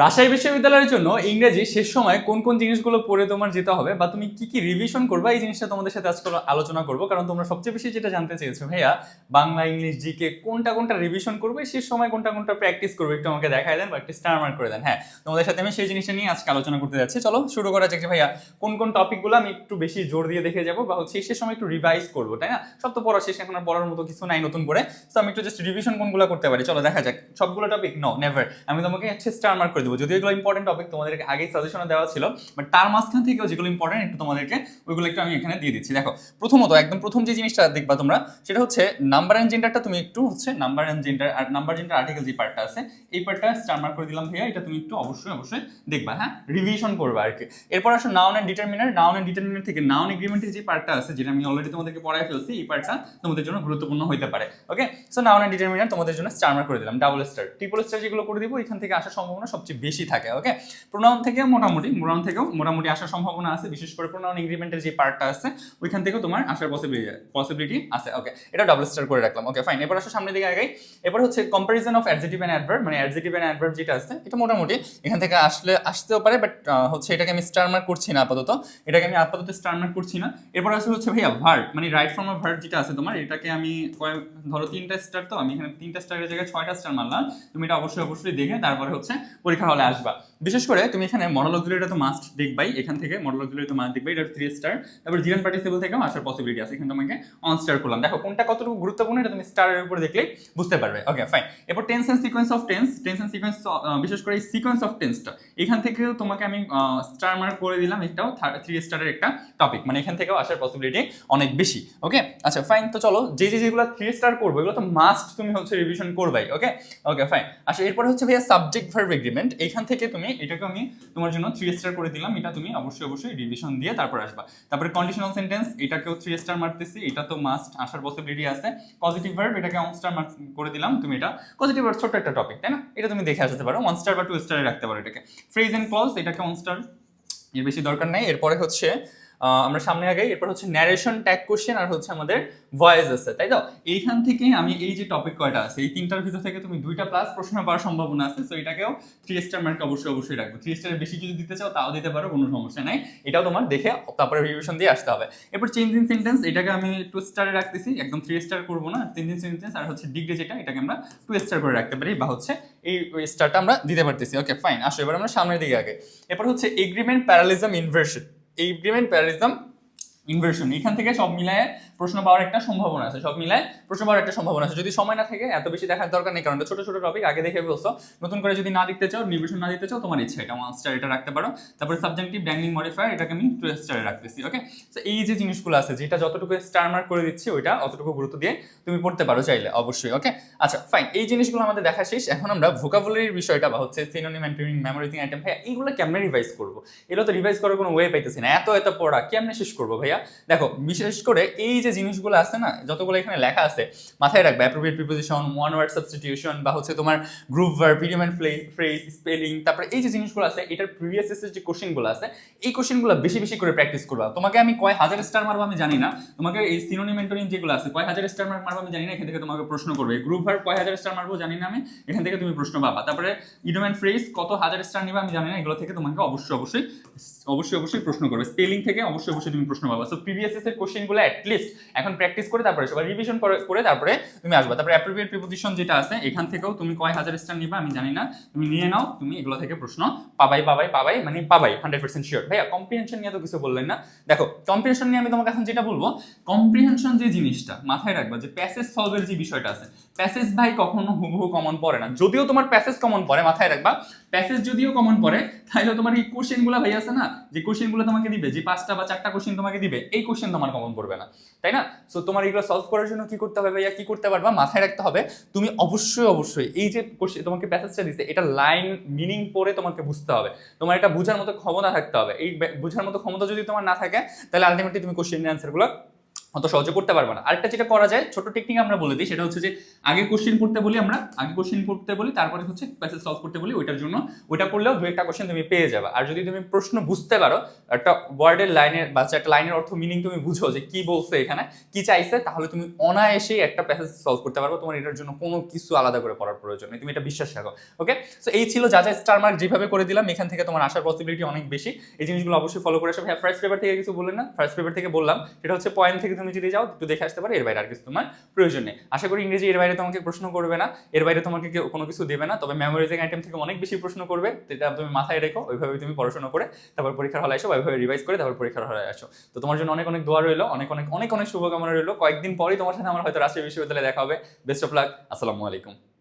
রাজশাহী বিশ্ববিদ্যালয়ের জন্য ইংরেজি শেষ সময় কোন কোন জিনিসগুলো পড়ে তোমার যেতে হবে বা তুমি কি কি রিভিশন করবা, এই জিনিসটা তোমাদের সাথে আজকে আলোচনা করব। কারণ তোমরা সবচেয়ে বেশি যেটা জানতে চেয়েছো, ভাইয়া, বাংলা, ইংলিশ জিকে কোনটা কোনটা রিভিশন করবে, শেষ সময় কোনটা কোনটা প্র্যাকটিস করবে, একটু আমাকে দেখায় দেন বা একটু স্টার মার্ক করে দেন। হ্যাঁ তোমাদের সাথে আমি সেই জিনিসটা নিয়ে আজকে আলোচনা করতে যাচ্ছি। চলো, শুরু করা যাক ভাইয়া, কোন কোন টপিকগুলো আমি একটু বেশি জোর দিয়ে দেখে যাব বা হচ্ছে শেষ সময় একটু রিভাইজ করব, তাই না? সব তো পড়া শেষ, এখন পড়ার মতো কিছু নাই নতুন করে। তো আমি একটু জাস্ট রিভিশন কোনগুলো করতে পারি। চলো, দেখা যাক। সবগুলো টপিক নো নেভার আমি তোমাকে হচ্ছে স্টার করে দেবো। যদি এগুলো ইম্পর্টেন্ট টপিক তোমাদেরকে আগেই সাজেশনে দেওয়া ছিল বাট তার মাঝখান থেকেও যেগুলো ইম্পর্টেন্ট একটু তোমাদেরকে ওইগুলো একটু আমি এখানে দিয়ে দিচ্ছি। দেখো, প্রথমত, একদম প্রথম যে জিনিসটা দেখবা তোমরা, সেটা হচ্ছে নাম্বার অ্যান্ড জেন্ডারটা তুমি একটু হচ্ছে নাম্বার অ্যান্ড জেন্ডার আর নাম্বার জেন্ডার আর্টিকেল যে পার্টটা আছে, এই পার্টটা স্টার করে দিলাম ভাইয়া, এটা তুমি একটু অবশ্যই অবশ্যই দেখবা হ্যাঁ? রিভিশন করবা আর কি। এরপর আসো noun and determiner noun and determiner থেকে নাউন এগ্রিমেন্টের যে পার্টটা আছে, যেটা আমি অলরেডি তোমাদেরকে পড়ায় ফেলছি, এই পার্টটা তোমাদের জন্য গুরুত্বপূর্ণ হতে পারে। Okay so noun and determiner তোমাদের জন্য স্টার করে দিলাম ডাবল স্টার ট্রিপল স্টার যেগুলো করে দিব, এখান থেকে আসার সম্ভাবনা সবচেয়ে বেশি থাকে ওকে প্রোনাউন থেকে মোটামুটি প্রোনাউন থেকেও মোটামুটি আসার সম্ভাবনা আছে, বিশেষ করে প্রোনাউন এগ্রিমেন্টের যে পার্টটা আছে, ওইখান থেকেও তোমার আসার পসিবিলিটি পসিবিলিটি আছে ওকে এটা ডাবল স্টার করে রাখলাম ওকে ফাইন এবার আসো সামনের দিকে আগাই। এবার হচ্ছে comparison of adjective and adverb মানে অ্যাডজেটিভ অ্যান্ড অ্যাডভার্ব যেটা আছে, এটা মোটামুটি এখান থেকে আসলে, আসতেও পারে বাট হচ্ছে এটাকে আমি স্টার মার্ক করছি না আপাতত। এটাকে আমি আপাতত স্টার মার্ক করছি না। এরপর আসলে হচ্ছে ভাইয়া ভার্ব মানে রাইট ফর্ম অফ ভার্ব যেটা আছে তোমার, এটাকে আমি ধরো তিনটা স্টার তো, আমি এখানে তিনটা স্টারের জায়গায় ছয়টা স্টার মারলাম, তুমি এটা অবশ্যই অবশ্যই দেখে তারপরে হচ্ছে পরীক্ষা হলে আসবা বিশেষ করে তুমি এখানে মডেল অক্সিলারিটা তো মাস্ট দেখবাই, এখান থেকে মডেল অক্সিলারি তো মাস্ট দেখবাই, এটা থ্রি স্টার তারপর জিরান পার্টিসিপল থেকেও আসার পসিবিলিটি আছে, এখানে তোমাকে অন স্টার করলাম দেখো, কোনটা কতটুকু গুরুত্বপূর্ণ এটা তুমি স্টারের উপরে দেখলেই বুঝতে পারবে। ওকে ফাইন এরপর tense and sequence of tense tense and sequence বিশেষ করে এই সিকোয়েন্স অফ টেন্সটা এখান থেকেও তোমাকে আমি স্টার মার্ক করে দিলাম, এটাও থ্রি স্টারের একটা টপিক মানে এখান থেকেও আসার পসিবিলিটি অনেক বেশি। ওকে আচ্ছা ফাইন তো চলো, যে যে, যেগুলো থ্রি স্টার করব, এগুলো তো মাস্ট তুমি হচ্ছে রিভিশন করবাই। ওকে ওকে ফাইন আচ্ছা এরপর হচ্ছে ভাইয়া সাবজেক্ট ভার্ব এগ্রিমেন্ট এখান থেকে তুমি এটাকে আমি তোমার জন্য থ্রি স্টার করে দিলাম। এটা তুমি অবশ্যই অবশ্যই রিভিশন দিয়ে তারপর আসবা। তারপরে কন্ডিশনাল সেন্টেন্স এটাকেও থ্রি স্টার মারতেছি। এটা তো মাস্ট আসার পসিবিলিটি আছে। পজিটিভ ভার্ব এটাকে ওয়ান স্টার মার্ক করে দিলাম। তুমি এটা পজিটিভ ভার্ব ছোট্ট একটা টপিক তাই না? এটা তুমি দেখে আসতে পারো। ওয়ান স্টার বা টু স্টারে রাখতে পারো এটাকে। ফ্রেজ এন্ড ক্লজ এটাকে ওয়ান স্টার এর বেশি দরকার নাই। এরপরে হচ্ছে আমরা সামনে আগে এরপর হচ্ছে ন্যারেশন ট্যাগ কোশ্চেন আর হচ্ছে আমাদের ভয়েস আছে, তাই তো? এইখান থেকে আমি এই যে টপিক কয়টা আছে, এই তিনটার ভিতর থেকে তুমি দুইটা প্লাস প্রশ্ন পাওয়ার সম্ভাবনা আছে তো এটাকেও থ্রি স্টার মার্ক অবশ্যই অবশ্যই রাখব। থ্রি স্টারের বেশি যদি দিতে চাও, তাও দিতে পারো, কোনো সমস্যা নাই। এটাও তোমার দেখে তারপরে রিভিশন দিয়ে আসতে হবে। এরপর চেঞ্জ ইন সেন্টেন্স এটাকে আমি টু স্টারে রাখতেছি, একদম থ্রি স্টার করব না চেঞ্জ ইন সেন্টেন্স আর হচ্ছে ডিগ্রি যেটা, এটাকে আমরা টু স্টার করে রাখতে পারি বা হচ্ছে এই স্টারটা আমরা দিতে পারতেছি। ওকে ফাইন আসো, এবার আমরা সামনের দিকে আগে। এরপর হচ্ছে এগ্রিমেন্ট প্যারালিজম ইনভার্সন এই এগ্রিমেন্ট প্যারালিজম ইনভার্সন এখান থেকে সব মিলায় প্রশ্ন পাওয়ার একটা সম্ভাবনা আছে, সব মিলায় প্রশ্ন পাওয়ার একটা সম্ভাবনা আছে। যদি সময় না থাকে, এত বেশি দেখার দরকার নেই, কারণ ছোট ছোট টপিক আগে দেখে বলছো। নতুন করে যদি না দেখতে চাও নির্বাচন না দিতে চাও, তোমার ইচ্ছা এটা ওয়ান স্টার এটা রাখতে পারো। তারপরে সাবজেক্টিভ ব্যাঙ্কিং মডিফায়ার এটাকে আমি টু স্টারে রাখতেছি ওকে তো এই যে জিনিসগুলো আছে, যেটা যতটুকু স্টার মার্ক করে দিচ্ছি, ওইটা অতটুকু গুরুত্ব দিয়ে তুমি পড়তে পারো চাইলে, অবশ্যই ওকে আচ্ছা ফাইন এই জিনিসগুলো আমাদের দেখা শেষ। এখন আমরা ভোকাবুলারির বিষয়টা বা হচ্ছে সিনোনিম অ্যান্টোনিম মেমোরিজিং আইটেম ভাইয়া এইগুলো কেমনে রিভাইজ করব? এগুলো তো রিভাইজ করার কোনো ওয়ে পাইতেছি না। এত এত পড়া, কেমনে শেষ করব ভাইয়া, দেখো, বিশেষ করে এই যে জিনিসগুলো আছে না, যতগুলো এখানে লেখা আছে, মাথায় রাখবে appropriate preposition one word substitution বা হচ্ছে তোমার group verb and phrase spelling তারপরে এই যে জিনিসগুলো আছে, এটার প্রিভিয়াস এসের যে কোশ্চেনগুলো আছে, এই কোশ্চেনগুলো বেশি বেশি করে প্র্যাকটিস করবা। তোমাকে আমি কয় হাজার স্টার মারবো আমি জানি না, তোমাকে এই সিনোনিম এন্টোনিম যেগুলো আছে, কয় হাজার স্টার মারবো আমি জানি না, এখান থেকে তোমাকে প্রশ্ন করবে। গ্রুপ ভার্ব কয় হাজার স্টার মারবো জানি না আমি, এখান থেকে তুমি প্রশ্ন পাবা। তারপরে অ্যান্ড ফ্রেজ কত হাজার স্টার নিবা আমি জানি না, এগুলো থেকে তোমাকে অবশ্যই অবশ্যই অবশ্যই অবশ্যই প্রশ্ন করবে। স্পেলিং থেকে অবশ্যই অবশ্যই তুমি প্রশ্ন পাবা। সো প্রিভিয়াস এর কোশ্চেনগুলো অ্যাটলিস্ট এখন প্র্যাকটিস করে তারপরে সবাই রিভিশন করে তারপরে তুমি আসবা। তারপরে অ্যাপ্রোপ্রিয়েট প্রিপোজিশন যেটা আছে, এখান থেকেও তুমি কয় হাজার স্টার নিবা আমি জানি না। তুমি নিয়ে নাও, তুমি এগুলো থেকে প্রশ্ন পাবাই পাবাই পাবাই মানে পাবাই হান্ড্রেড পার্সেন্ট শিওর ভাইয়া কম্প্রিহেনশন নিয়ে তো কিছু বললেন না। দেখো কম্প্রিহেনশন নিয়ে আমি তোমাকে এখন যেটা বলব কম্প্রিহেনশন যে জিনিসটা, মাথায় রাখবা যে প্যাসেজ সলভের যে বিষয়টা আছে প্যাসেজ ভাই কখনো হুবহু কমন পড়ে না। যদিও তোমার প্যাসেজ কমন পড়ে, মাথায় রাখবা প্যাসেজ যদিও কমন পড়ে তাহলে তোমার এই কোশ্চেনগুলো ভাই আছে না, যে কোশ্চেনগুলো তোমাকে দিবে, যে পাঁচটা বা চারটা কোশ্চেন তোমাকে দিবে এই কোশ্চেন তোমার কমন পড়বে না। তাই না? সো তোমার এগুলো সলভ করার জন্য কি করতে হবে ভাইয়া? কি করতে পারবা? মাথায় রাখতে হবে, তুমি অবশ্যই অবশ্যই এই যে কোশ্চেন তোমাকে প্যাসেজটা দিচ্ছে এটা লাইন মিনিং পড়ে তোমাকে বুঝতে হবে। তোমার এটা বোঝার মতো ক্ষমতা থাকতে হবে। এই বোঝার মতো ক্ষমতা যদি তোমার না থাকে, তাহলে আলটিমেটলি তুমি কোশ্চেনের অ্যান্সারগুলো অত সহজে করতে পারবে না। আরেকটা যেটা করা যায়, ছোট টেকনিক আমরা বলে দিই, সেটা হচ্ছে যে আগে কোশ্চেন করতে বলি আমরা, আগে কোশ্চেন করতে বলি, তারপরে হচ্ছে প্যাসেজ সলভ করতে বলি, ওইটার জন্য। ওইটা করলেও দু একটা কোশ্চেন তুমি পেয়ে যাবে। আর যদি তুমি প্রশ্ন বুঝতে পারো, একটা ওয়ার্ডের লাইনের বা একটা লাইনের অর্থ মিনিং তুমি বুঝো যে কি বলছে এখানে, কি চাইছে, তাহলে তুমি অনায়াসেই একটা প্যাসেজ সলভ করতে পারব। তোমার এটার জন্য কোনো কিছু আলাদা করে পড়ার প্রয়োজন নেই। তুমি এটা বিশ্বাস রাখো ওকে সো এই ছিল যা যা স্টার মার্ক যেভাবে করে দিলাম, এখান থেকে তোমার আসার পসিবিলিটি অনেক বেশি। এই জিনিসগুলো অবশ্যই ফলো করে আসবে হ্যাঁ ফার্স্ট পেপার থেকে কিছু বললেন না? ফার্স্ট পেপার থেকে বললাম, সেটা হচ্ছে পয়েন্ট থেকে তুমি যদি যাও একটু দেখে আসতে পারো, এর বাইরে আর কিছু তোমার প্রয়োজন নেই। আশা করি ইংরেজি এর বাইরে তোমাকে প্রশ্ন করবে না, এর বাইরে তোমাকে কোনো কিছু দেবে না, তবে মেমোরাইজিং আইটেম থেকে অনেক বেশি প্রশ্ন করবে, যেটা তুমি মাথায় রেখো ওইভাবে তুমি পড়াশোনা করে, তারপর পরীক্ষার হলে আসো ওইভাবে রিভাইজ করে, তারপর পরীক্ষার হলে আসো। তো তোমার জন্য অনেক অনেক দোয়া রইল, অনেক অনেক অনেক অনেক শুভকামনা রইল। কয়েকদিন পরেই তোমার সাথে আমার হয়তো রাজশাহী বিশ্ববিদ্যালয়ে দেখা হবে। বেস্ট অফ লাক আসসালামু আলাইকুম।